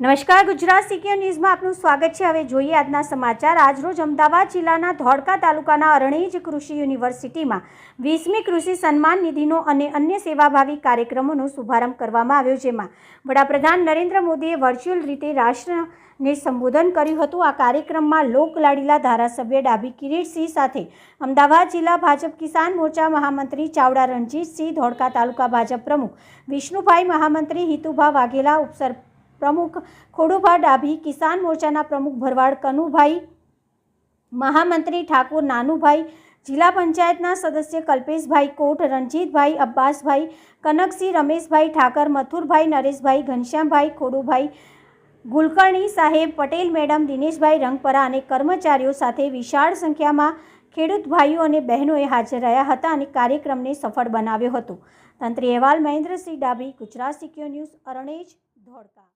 નમસ્કાર, ગુજરાત સિક્યોર ન્યૂઝમાં આપનું સ્વાગત છે. હવે જોઈએ આજના સમાચાર. આજરોજ અમદાવાદ જિલ્લાના ધોળકા તાલુકાના અરણેજ કૃષિ યુનિવર્સિટીમાં વીસમી કૃષિ સન્માન નિધિનો અને અન્ય સેવાભાવી કાર્યક્રમોનો શુભારંભ કરવામાં આવ્યો, જેમાં વડાપ્રધાન નરેન્દ્ર મોદીએ વર્ચ્યુઅલ રીતે રાષ્ટ્રને સંબોધન કર્યું હતું. આ કાર્યક્રમમાં લોકલાડીલા ધારાસભ્ય ડાભી કિરીટસિંહ સાથે અમદાવાદ જિલ્લા ભાજપ કિસાન મોરચા મહામંત્રી ચાવડા રણજીતસિંહ, ધોળકા તાલુકા ભાજપ પ્રમુખ વિષ્ણુભાઈ મહામંત્રી, હિતુભા વાઘેલા, ઉપસર પ્રમુખ ખોડુભા ડાભી, કિસાન મોરચાના પ્રમુખ ભરવાડ કનુભાઈ, મહામંત્રી ઠાકોર નાનુભાઈ, જિલ્લા પંચાયતના સદસ્ય કલ્પેશભાઈ કોટ, રણજીતભાઈ અબ્બાસભાઈ, કનકસિંહ રમેશભાઈ ઠાકર, મથુરભાઈ નરેશભાઈ, ઘનશ્યામભાઈ ખોડુભાઈ ગુલકર્ણી સાહેબ પટેલ, મેડમ દિનેશભાઈ રંગપરા અને કર્મચારીઓ સાથે વિશાળ સંખ્યામાં ખેડૂત ભાઈઓ અને બહેનોએ હાજર રહ્યા હતા અને કાર્યક્રમને સફળ બનાવ્યો હતો. તંત્રી અહેવાલ મહેન્દ્રસિંહ ડાભી, ગુજરાત સિક્યોર ન્યૂઝ, અરણેજ, ધોળકા.